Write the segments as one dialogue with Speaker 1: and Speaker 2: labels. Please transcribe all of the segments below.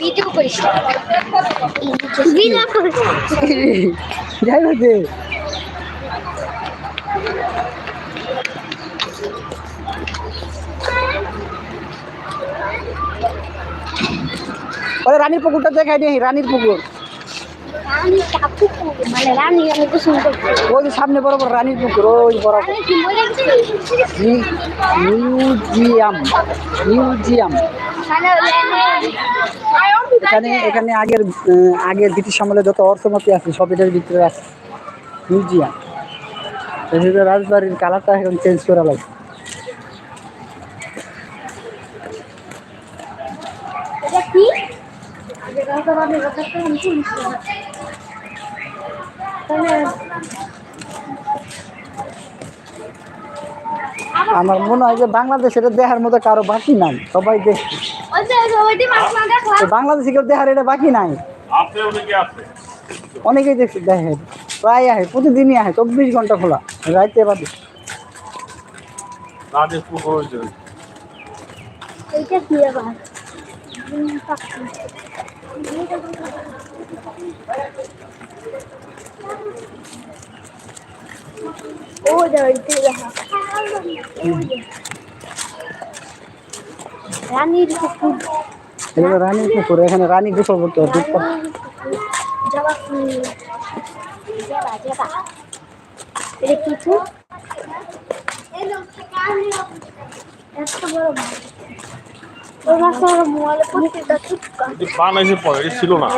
Speaker 1: Video করিস video করিস
Speaker 2: যাই না ওই রানীর পুকুরটা দেখাই নি রানীর পুকুর। ওই সামনে বরাবর রানীর পুকুর, ওই বরাবর মিউজিয়াম মিউজিয়াম এখানে এখানে আগের আগের ব্রিটিশ আমলে যত অর্থমতি আছে, সব এটার ভিতরে আছে। মিউজিয়াম রাজবাড়ির কালারটা এখন চেঞ্জ করা লাগবে।
Speaker 1: এটা কি?
Speaker 2: আমার মনে হয় যে বাংলাদেশের দেখার মতো কারও বাকি নাই। সবাই দেখছে বাংলাদেশে কেউ দেখার এটা বাকি নাই। অনেকেই দেখছে দেখে প্রায় আহে প্রতিদিনই আহে চব্বিশ ঘণ্টা খোলা রাইতে বাদে
Speaker 1: এইটা কি আবার ও দেখতে দেখা রানীর পুকুর
Speaker 2: এগুলো রানীর পুকুর এখানে রানী গোসল করতে পাক-
Speaker 1: জবা জবা জবা এটা কিছু এত বড়
Speaker 3: বানাইছে পরে ছিল না।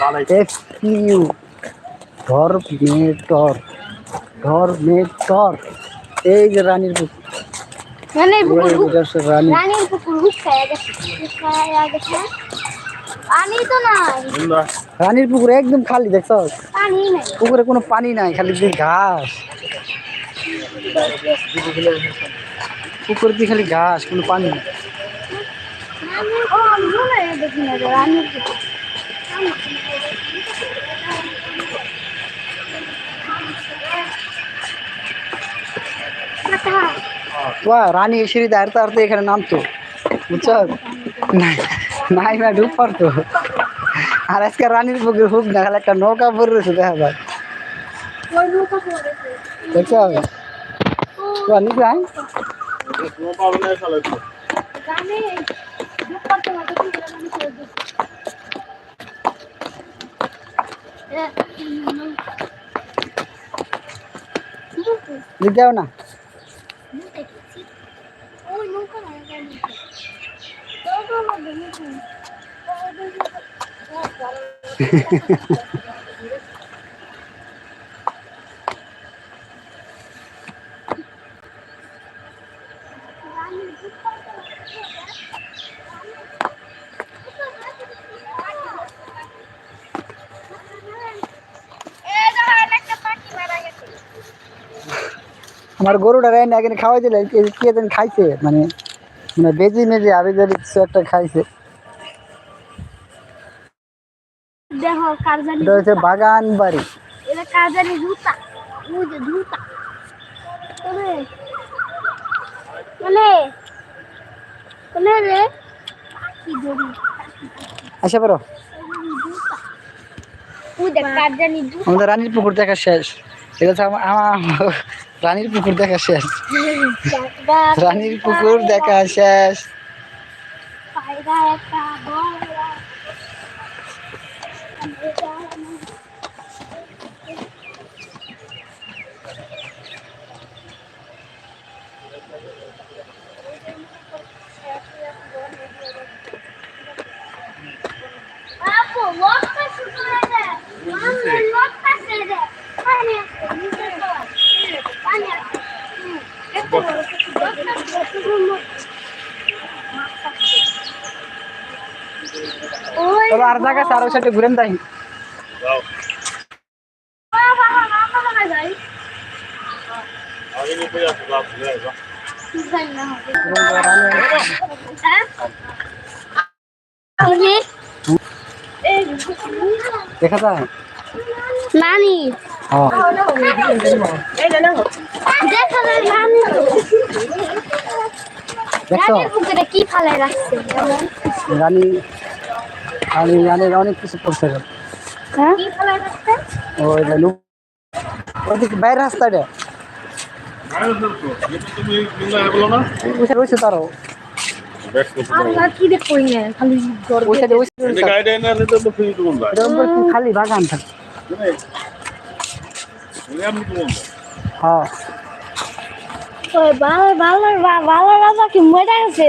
Speaker 3: বানাইছে।
Speaker 2: ধর্মেটর ধর্মেটর এই যে রানীর পুকুর।
Speaker 1: রানীর পুকুর
Speaker 2: এই যে হচ্ছে রানী।
Speaker 1: রানীর পুকুর হুকায়া গেছে হুকায়া গেছে পানি তো নাই।
Speaker 2: রানীর পুকুর একদম খালি দেখছ?
Speaker 1: পানি নাই।
Speaker 2: পুকুরে কোনো পানি নাই খালি যে ঘাস। পুকুরে দিয়ে খালি ঘাস, কোনো পানি
Speaker 1: না
Speaker 2: বা রানী এসে দাঁড়তে দাঁড়তে এখানে নামতো। বুঝছ? নাই না ডুব পারতো আর আজকে রানীর পুকুর হুক না, খালি একটা নৌকা পরে দেখা যায়
Speaker 1: নৌকা পড়েছে
Speaker 2: যাও না
Speaker 1: ওই নৌকা না নৌকা লাগবে নৌকা
Speaker 2: আমার গরুটা রাইন এখানে খাওয়াই দিলে কে যেন খাইছে মানে মানে বেজি মেজি আবে যদি কিছু একটা খাইছে।
Speaker 1: দেখো কারজানি
Speaker 2: এটা হচ্ছে বাগান বাড়ি।
Speaker 1: এটা কারজানি জুতা। ওই যে জুতা। কোনে কোনে কোনে রে। কি ধরি
Speaker 2: আসে পারো
Speaker 1: ওই দেখ কারজানি জুতা।
Speaker 2: আমাদের রানীর পুকুর দেখা শেষ। এটা আমার রানীর পুকুর দেখা শেষ। রানীর পুকুর দেখা শেষ
Speaker 1: পায়রা একটা বড় লটটা শুরু হয়ে যায় মামা লটটা ছেড়ে দেয় পানি আছে নিচে তো পানি আছে হুম, এত বড় লটটা শুরু ওই
Speaker 2: চলো আর জায়গা আর সাইডে ঘুরেন তাই। দেখা যায়?
Speaker 1: নানি দেখা কি ফালাই রাখছে?
Speaker 2: রানী রানী রানীর অনেক কিছু করছে
Speaker 1: হ্যাঁ
Speaker 2: ওই রানু ওদিকে বাইরের রাস্তাটা
Speaker 3: বলো
Speaker 2: রয়েছে তারও
Speaker 1: আর খালি
Speaker 2: বাগান থাকে হ্যাঁ
Speaker 1: ভালো ভালো ভালো রাজা কি মজা আছে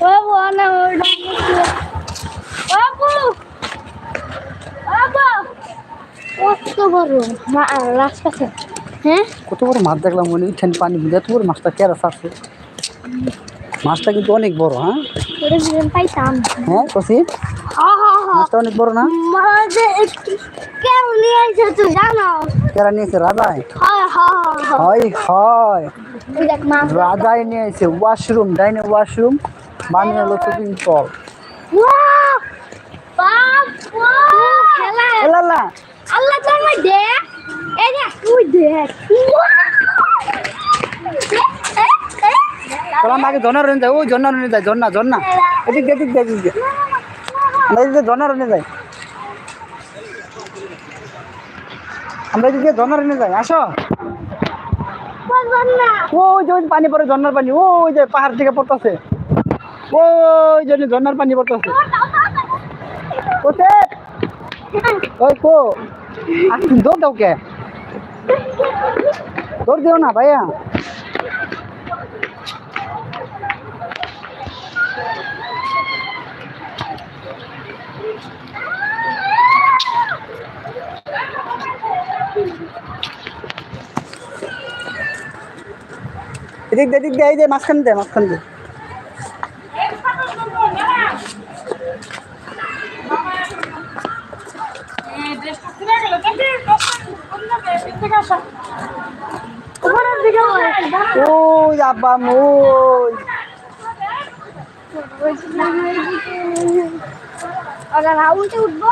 Speaker 1: বাবু না বাবু বাবু কত বড় মা রাস্তাতে হ্যাঁ?
Speaker 2: কত বড় মাছ দেখলাম মনে উঠেন পানি এত বড় মাছটা কেরা ছাড়ছে মাছটা কিন্তু অনেক বড় হ্যাঁ?
Speaker 1: পাইতাম।
Speaker 2: হ্যাঁ কসি? মাছটা অনেক বড় না?
Speaker 1: কেউ নিয়ে এসে তুই জানো?
Speaker 2: কেরা নিয়েছে রাজায়
Speaker 1: হ্যাঁ হ্যাঁ মাছ
Speaker 2: রাজায় নিয়েছে ওয়াশরুম ডাইনে ওয়াশরুম বানিয়ে হলো
Speaker 1: দেখ এই দেখ তুই দেখ
Speaker 2: চলাম আগে জন্না রনে যায় ওই জন্না রনে যায় জন্না জন্না। এদিক এদিক এদিক দিয়ে। আমরা এদিক দিয়ে জন্না রনে যাই। আমরা এদিক দিয়ে জন্না রনে যাই। আসো। ওই যে পানি পড়ে ঝর্নার পানি। ওই যে পাহাড় থেকে পড়তেছে। ওই জন্য ঝর্নার পানি পড়তেছে কোথায় ওই কো? দৌড় দাও কে? দৌড় দিও না ভাইয়া। এদিক এদিক দিয়ে, এই যে মাঝখান দিয়ে মাঝখান দিয়ে। ওই আব্বা ওই
Speaker 1: ওরা রাউন্ডে উঠবো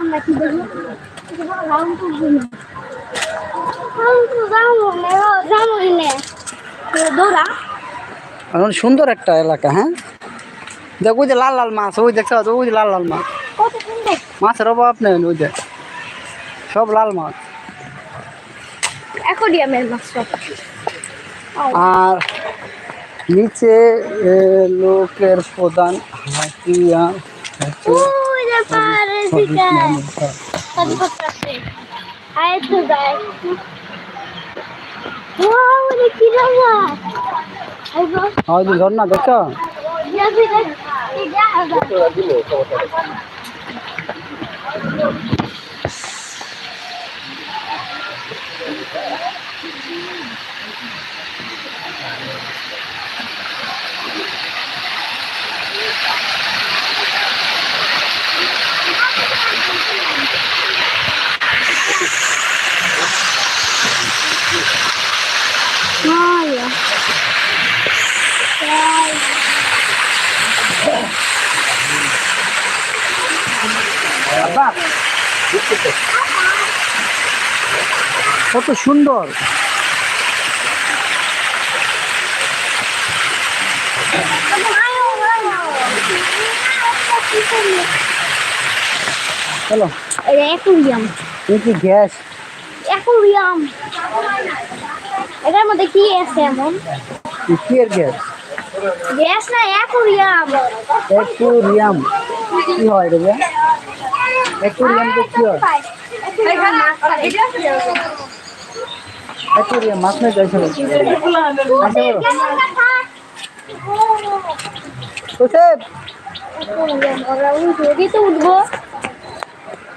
Speaker 1: আমরা কি দেখব রাউন্ড উঠবো না রাউন্ড যাব না যাব না দৌড়া
Speaker 2: এখন সুন্দর একটা এলাকা হ্যাঁ দেখ ওই যে লাল লাল মাছ ওই দেখছ ওই যে লাল লাল মাছ
Speaker 1: কত সুন্দর
Speaker 2: মাছের অভাব নেই ওই যে সব লাল মাছ।
Speaker 1: সব।
Speaker 2: আর নিচে লোকের প্রধান হাতিয়ার হচ্ছে
Speaker 1: ওই যে পাহাড়ের দিকে সব করতেছে আয় তো যায় ওয়াও রে কি রাজা আইবো
Speaker 2: ওই যে ঝর্ণা দেখছ
Speaker 1: ইয়া ফিরে এই জায়গা Olha.
Speaker 2: আব্বা কত সুন্দর।
Speaker 1: এটা অ্যাকুরিয়াম।
Speaker 2: কি গ্যাস?
Speaker 1: অ্যাকুরিয়াম। এটার মধ্যে কি আছে এমন?
Speaker 2: কি এর গ্যাস?
Speaker 1: গ্যাস না অ্যাকুরিয়াম।
Speaker 2: অ্যাকুরিয়াম। কি হয় রে কি? হয় অ্যাকুরিয়াম মাছ না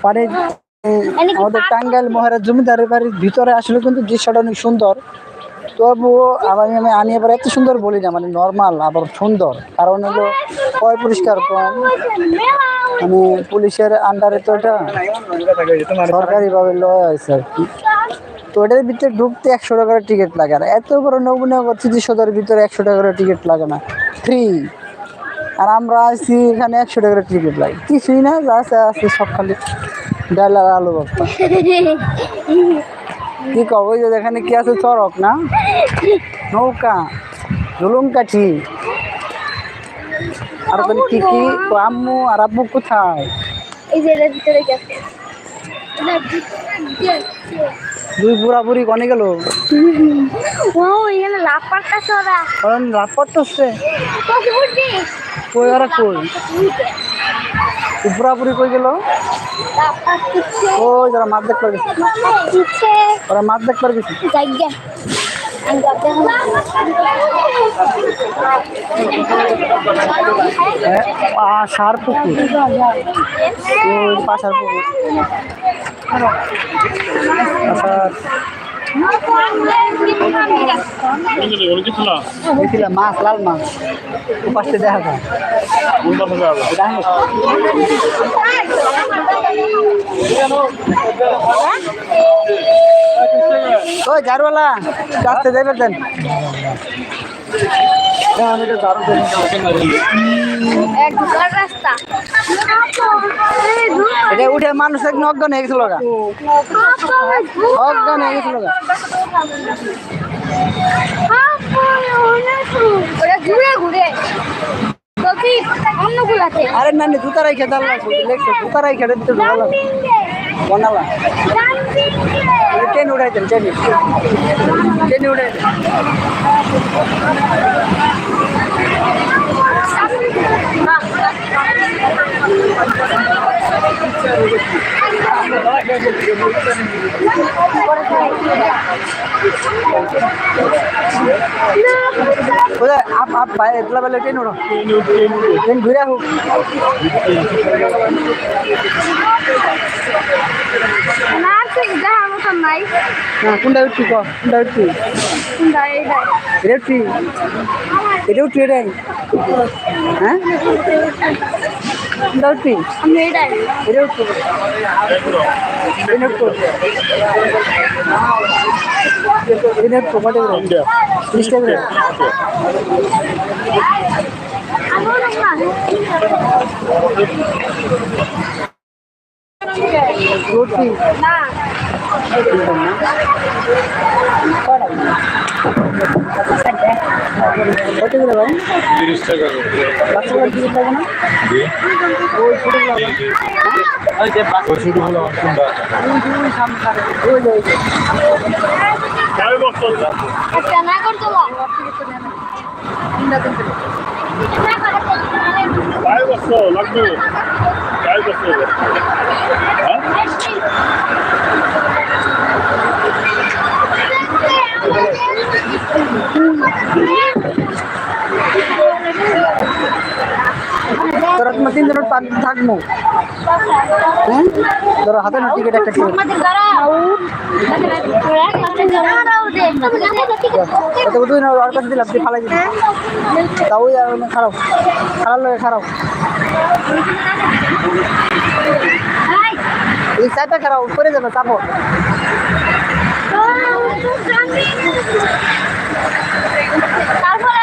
Speaker 2: মানে উম, আমাদের টাঙ্গাইল মহারাজ জমিদারের বাড়ির ভিতরে আসলে কিন্তু দৃশ্যটা অনেক সুন্দর। তবুও আবার আমি আনি আবার এত সুন্দর বলি না মানে নর্মাল আবার সুন্দর। কারণ হলো পয় পরিষ্কার কম? মানে পুলিশের আন্ডারে তো এটা সরকারিভাবে লয় আছে আর কি। তো ওটার ভিতরে ঢুকতে একশো টাকার টিকিট লাগে না এত বড় নবনগর স্মৃতিসৌধের ভিতরে একশো টাকার টিকিট লাগে না। ফ্রি আর আমরা আছি এখানে একশো টাকার টিকিট লাগে। কিছুই না, যা আছে সব খালি ডাল আর আলু ভর্তা কি কব যে এখানে কি আছে চরক না? নৌকা জুলুম কাঠি আর ওখানে কি কি? আম্মু আর আব্বু কোথায়?
Speaker 1: এই যে ভিতরে গেছে।
Speaker 2: দুই বুড়া বুড়ি কনে গেল?
Speaker 1: ও এখানে লাভ পারতেছে ওরা।
Speaker 2: কারণ রাত পড়তেছে কই ওরা কই? বুড়ি কই গেল? ওই যারা মাছ দেখতে গেছে ওরা মাছ গেছে
Speaker 1: যাতে
Speaker 2: হ্যাঁ পাশার পুকুর। পাশার পুকুর। পাশার মাছ লাল মাছ। দেখা যায়। ওই
Speaker 1: গাড়িওয়ালা
Speaker 2: এটা উঠে মানুষ একদম অজ্ঞান হয়ে গেছিল অজ্ঞান হয়ে গেছিল গা
Speaker 1: ঘুরে ঘুরে।
Speaker 2: আরে না জুতা রাই খেতে লাগছে লেখছে জুতা রাই খেতে দিতে ভালো বনালা বেলা ট্রেন উঠো ট্রেন ঘুরে
Speaker 1: না ঠিক দেখা মতন নাই
Speaker 2: না কোনটা উঠছি ক কোনটা উঠছি এটা উঠছি এটা উঠছি এটাই? হ্যাঁ? কোনটা উঠছি
Speaker 1: আমি এটাই
Speaker 2: এটা উঠছি ট্রেন কত করে ভাই
Speaker 3: তিরিশ টাকা
Speaker 2: বাচ্চাগুলো টিকিট লাগবে না ওই ছোটোগুলো ওই।
Speaker 3: কয় বছর?
Speaker 1: একটা না করতো
Speaker 3: কয় বছর লাগবে কয় বছর
Speaker 2: তোরা তোমার তিন পাক থাকব। হ্যাঁ? তোরা হাতে না টিকিট একটা টিকিট দুই না আর কাছে দিলাম তুই ফালাই দিবি তাও খারাপ খারাপ লাগে খারাপ এই সাইডটা খারাপ উপরে যাবে চাপো।
Speaker 1: তারপরে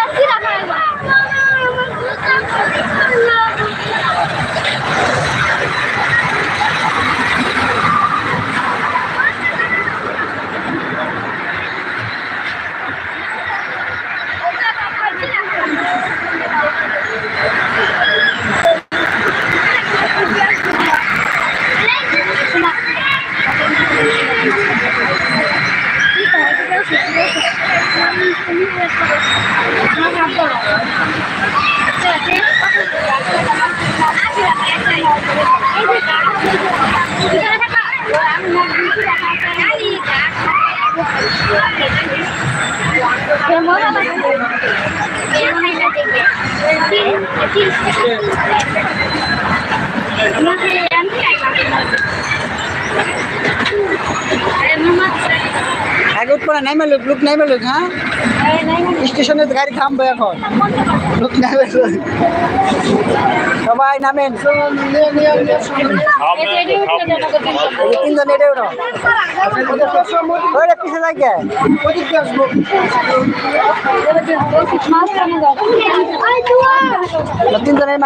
Speaker 1: Terima kasih.
Speaker 2: आगे उठ पड़ा नहीं मिलू लुक नहीं मिलू हाँ? স্টেশনে গাড়ি থামবে এখন। সবাই নামেন। তিনজন তিনজনের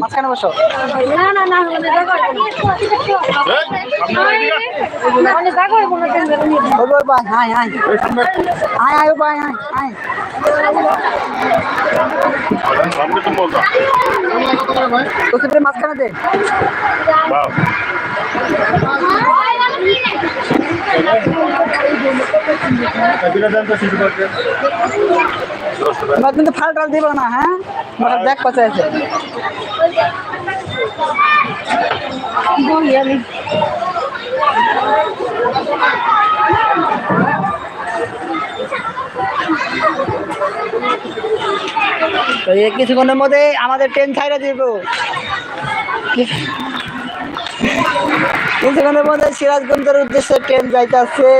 Speaker 2: মাঝখানে বসো।
Speaker 1: না না না
Speaker 2: ভাই হাই হাই হাই হাই ভাই হাই তোকে প্রেম মাঝখানে দে।
Speaker 3: বাহ
Speaker 2: তোমরা কিন্তু ফাল টাল দিব না হ্যাঁ? তোমার দেখ পাচ্ছে আছে। তো এই কিছুক্ষণের মধ্যে আমাদের ট্রেন ছাইড়া দিব। কিছুক্ষণের মধ্যে সিরাজগঞ্জের উদ্দেশ্যে ট্রেন যাইতেছে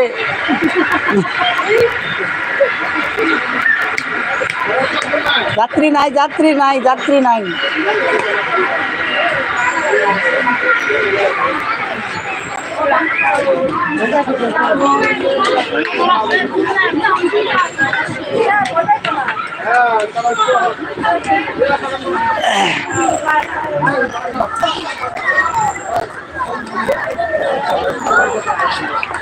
Speaker 2: যাত্রী নাই যাত্রী নাই যাত্রী নাই। Thank you.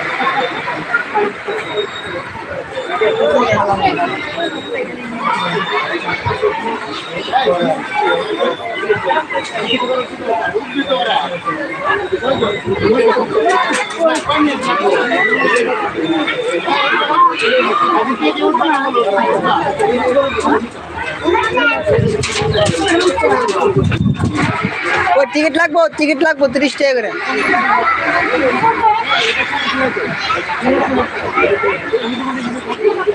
Speaker 2: টিকিট লাগবো টিকিট লাগবো তিরিশ টাকা করে।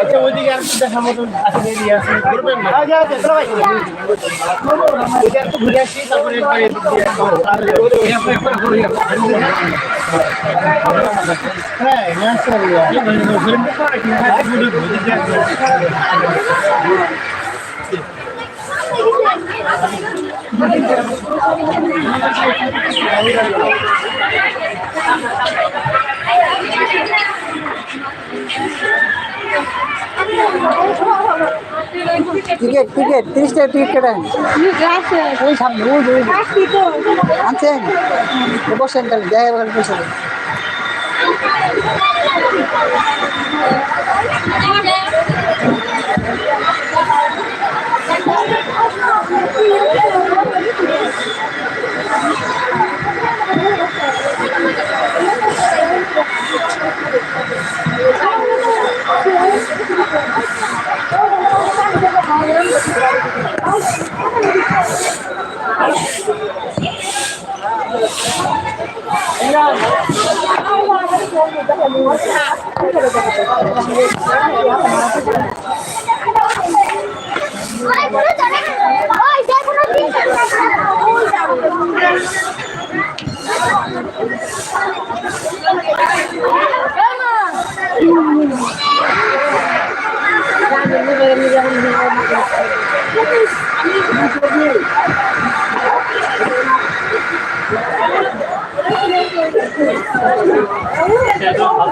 Speaker 2: আচ্ছা ওইদিকে দেখার মতন আসলে Thank you. টিকিট টিকিট তিরিশ টাকা টিকিট কেটেন ওই সামনে, ওই ওই আনছেন বসেন তাহলে দেখা গেল বসে Thank you. বসে
Speaker 1: ওই পুরো চলে গেল ওই যে কোনো দিন ওই যাব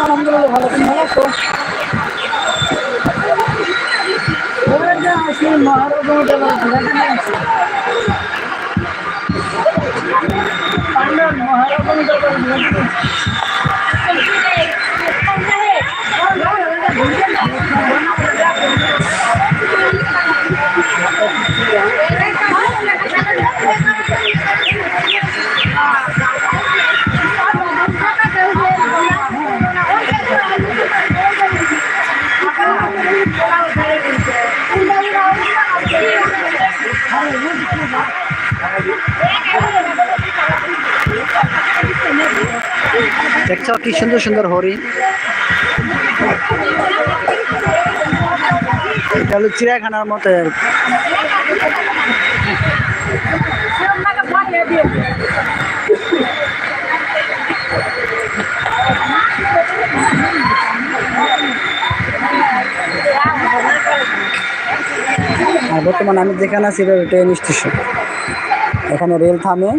Speaker 2: ভালো তুমি ভালো আছো ওরা যে Vamos dar um দেখছ কি সুন্দর সুন্দর হরিণ এটা হলো চিড়িয়াখানার মতো আর। বর্তমানে আমি যেখানে আছি, এটা ট্রেন স্টেশন এখানে রেল থামে।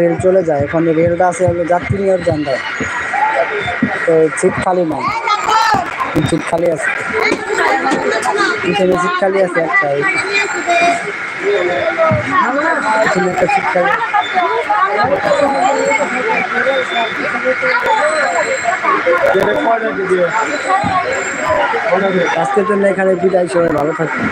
Speaker 2: রেল চলে যায়। এখানে রেলটা আছে যাত্রী নেওয়ার জানটায় তো সিট খালি নাই। সিট খালি আছে। পিছনে সিট খালি আছে একটা সিট খালি। আজকের জন্য এখানে বিদায়, সবাই ভালো থাকবে